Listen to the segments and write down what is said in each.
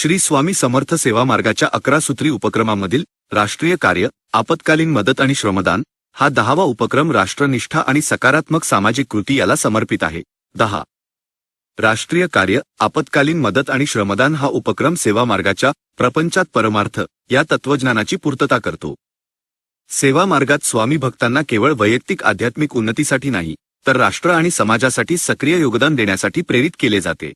श्री स्वामी समर्थ सेवा मार्गाच्या अकरा सूत्री उपक्रमामधील राष्ट्रीय कार्य आपत्कालीन मदत आणि श्रमदान हा दहावा उपक्रम राष्ट्रनिष्ठा आणि सकारात्मक सामाजिक कृती याला समर्पित आहे. दहा. राष्ट्रीय कार्य आपत्कालीन मदत आणि श्रमदान हा उपक्रम सेवा मार्गाच्या प्रपंचात परमार्थ या तत्वज्ञानाची पूर्तता करतो. सेवा मार्गात स्वामी भक्तांना केवळ वैयक्तिक आध्यात्मिक उन्नतीसाठी नाही तर राष्ट्र आणि समाजासाठी सक्रिय योगदान देण्यासाठी प्रेरित केले जाते.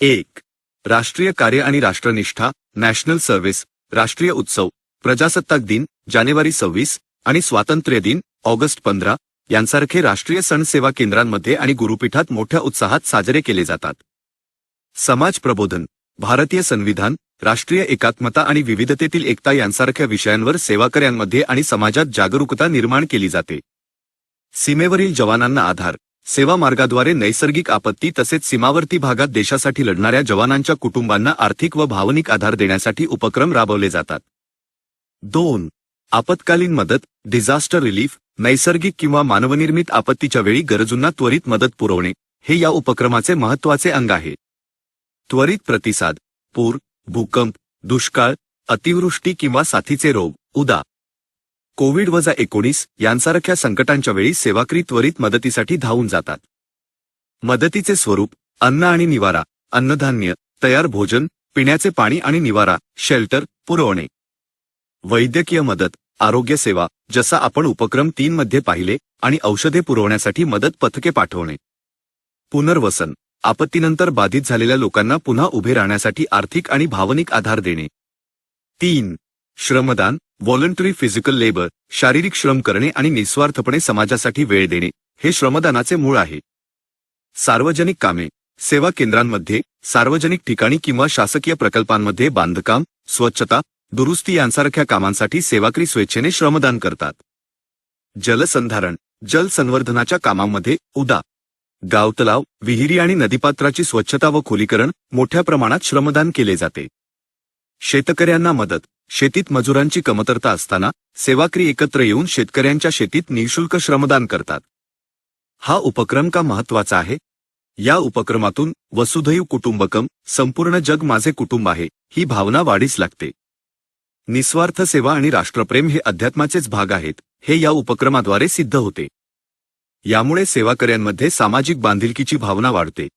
एक. राष्ट्रीय कार्य आणि राष्ट्रनिष्ठा नॅशनल सर्व्हिस राष्ट्रीय उत्सव प्रजासत्ताक दिन जानेवारी सव्वीस आणि स्वातंत्र्य दिन ऑगस्ट पंधरा यांसारखे राष्ट्रीय सण सेवा केंद्रांमध्ये आणि गुरुपीठात मोठ्या उत्साहात साजरे केले जातात. समाज प्रबोधन भारतीय संविधान राष्ट्रीय एकात्मता आणि विविधतेतील एकता यांसारख्या विषयांवर सेवाकऱ्यांमध्ये आणि समाजात जागरूकता निर्माण केली जाते. सीमेवरील जवानांना आधार सेवा मार्गाद्वारे नैसर्गिक आपत्ती तसेच सीमावर्ती भागात देशासाठी लढणाऱ्या जवानांच्या कुटुंबांना आर्थिक व भावनिक आधार देण्यासाठी उपक्रम राबवले जातात. दोन. आपत्कालीन मदत डिझास्टर रिलीफ नैसर्गिक किंवा मानवनिर्मित आपत्तीच्या वेळी गरजूंना त्वरित मदत पुरवणे हे या उपक्रमाचे महत्त्वाचे अंग आहे. त्वरित प्रतिसाद पूर भूकंप दुष्काळ अतिवृष्टी किंवा साथीचे रोग उदा. कोविड वजा एकोणीस यांसारख्या संकटांच्या वेळी सेवाकरी त्वरित मदतीसाठी धावून जातात. मदतीचे स्वरूप अन्न आणि निवारा अन्नधान्य तयार भोजन पिण्याचे पाणी आणि निवारा शेल्टर पुरवणे. वैद्यकीय मदत आरोग्य सेवा जसा आपण उपक्रम तीन मध्ये पाहिले आणि औषधे पुरवण्यासाठी मदत पथके पाठवणे. पुनर्वसन आपत्तीनंतर बाधित झालेल्या लोकांना पुन्हा उभे राहण्यासाठी आर्थिक आणि भावनिक आधार देणे. तीन श्रमदान व्हॉलंटरी फिजिकल लेबर शारीरिक श्रम करणे आणि निस्वार्थपणे समाजासाठी वेळ देणे हे श्रमदानाचे मूळ आहे. सार्वजनिक कामे सेवा केंद्रांमध्ये सार्वजनिक ठिकाणी किंवा शासकीय प्रकल्पांमध्ये बांधकाम स्वच्छता दुरुस्ती यांसारख्या कामांसाठी सेवाकरी स्वेच्छेने श्रमदान करतात. जलसंधारण जल संवर्धनाच्या कामांमध्ये उदा. गावतलाव विहिरी आणि नदीपात्राची स्वच्छता व खोलीकरण मोठ्या प्रमाणात श्रमदान केले जाते. शेतकऱ्यांना मदत. शेतीत मजुरांची कमतरता असताना सेवाकरी एकत्र येऊन शेतकऱ्यांच्या शेतीत निशुल्क श्रमदान करतात. हा उपक्रम का महत्त्वाचा आहे? या उपक्रमातून वसुधैव कुटुंबकम संपूर्ण जग माझे कुटुंब आहे ही भावना वाढीस लागते. निस्वार्थ सेवा आणि राष्ट्रप्रेम हे अध्यात्माचेच भाग आहेत हे या उपक्रमाद्वारे सिद्ध होते. यामुळे सेवाकऱ्यांमध्ये सामाजिक बांधिलकीची भावना वाढते.